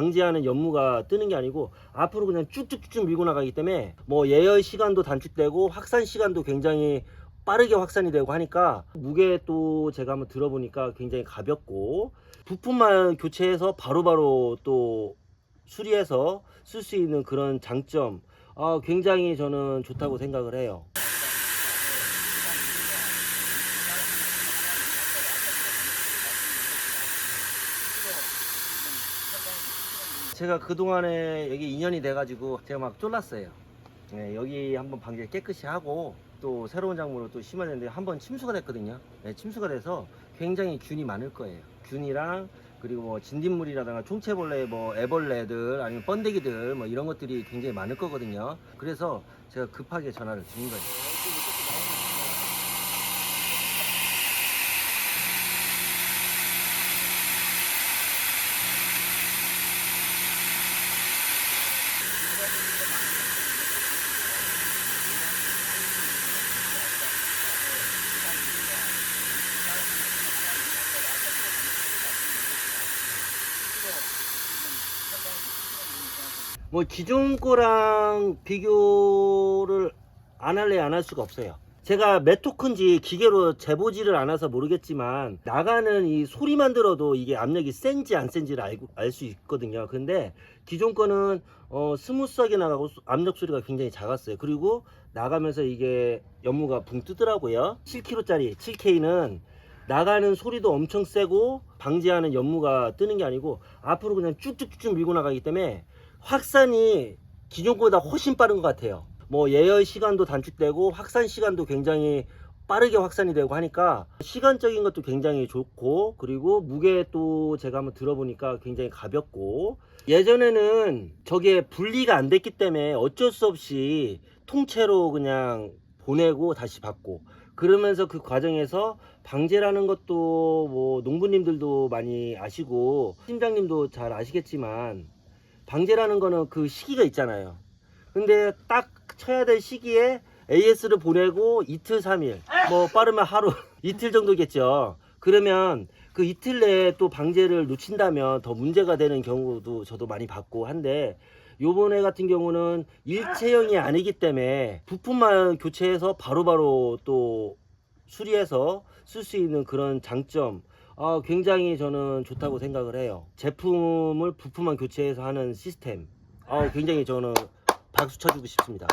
방지하는 연무가 뜨는 게 아니고 앞으로 그냥 쭉쭉쭉 밀고 나가기 때문에 뭐 예열 시간도 단축되고 확산 시간도 굉장히 빠르게 확산이 되고 하니까 무게 또 제가 한번 들어보니까 굉장히 가볍고 부품만 교체해서 바로바로 또 수리해서 쓸 수 있는 그런 장점 아, 굉장히 저는 좋다고 생각을 해요. 제가 그동안에 여기 인연이 돼가지고 제가 막 쫄랐어요. 네, 여기 한번 방제 깨끗이 하고 또 새로운 작물을 또 심어야 되는데 한 번 침수가 됐거든요. 네, 침수가 돼서 굉장히 균이 많을 거예요. 균이랑 그리고 뭐 진딧물이라든가 총채벌레, 뭐 애벌레들 아니면 번데기들 뭐 이런 것들이 굉장히 많을 거거든요. 그래서 제가 급하게 전화를 드린 거예요. 뭐 기존 거랑 비교를 안 할래 안 할 수가 없어요. 제가 몇 토큰지 기계로 재보지를 않아서 모르겠지만 나가는 이 소리만 들어도 이게 압력이 센지 안 센지를 알고 알 수 있거든요. 근데 기존 거는 어, 스무스하게 나가고 소- 압력 소리가 굉장히 작았어요. 그리고 나가면서 이게 연무가 붕 뜨더라고요. 7kg짜리 7K는 나가는 소리도 엄청 세고 방지하는 연무가 뜨는 게 아니고 앞으로 그냥 쭉쭉쭉 밀고 나가기 때문에 확산이 기존 거보다 훨씬 빠른 것 같아요. 뭐 예열 시간도 단축되고 확산 시간도 굉장히 빠르게 확산이 되고 하니까 시간적인 것도 굉장히 좋고 그리고 무게 또 제가 한번 들어보니까 굉장히 가볍고 예전에는 저게 분리가 안 됐기 때문에 어쩔 수 없이 통째로 그냥 보내고 다시 받고 그러면서 그 과정에서 방제라는 것도 뭐 농부님들도 많이 아시고 팀장님도 잘 아시겠지만 방제라는 거는 그 시기가 있잖아요. 근데 딱 쳐야 될 시기에 AS를 보내고 이틀, 삼일뭐 빠르면 하루, 이틀 정도겠죠. 그러면 그 이틀 내에 또 방제를 놓친다면 더 문제가 되는 경우도 저도 많이 봤고 한데 요번 에 같은 경우는 일체형이 아니기 때문에 부품만 교체해서 바로바로 또 수리해서 쓸 수 있는 그런 장점 아, 굉장히 저는 좋다고 생각을 해요. 제품을 부품만 교체해서 하는 시스템. 아, 굉장히 저는 박수 쳐주고 싶습니다.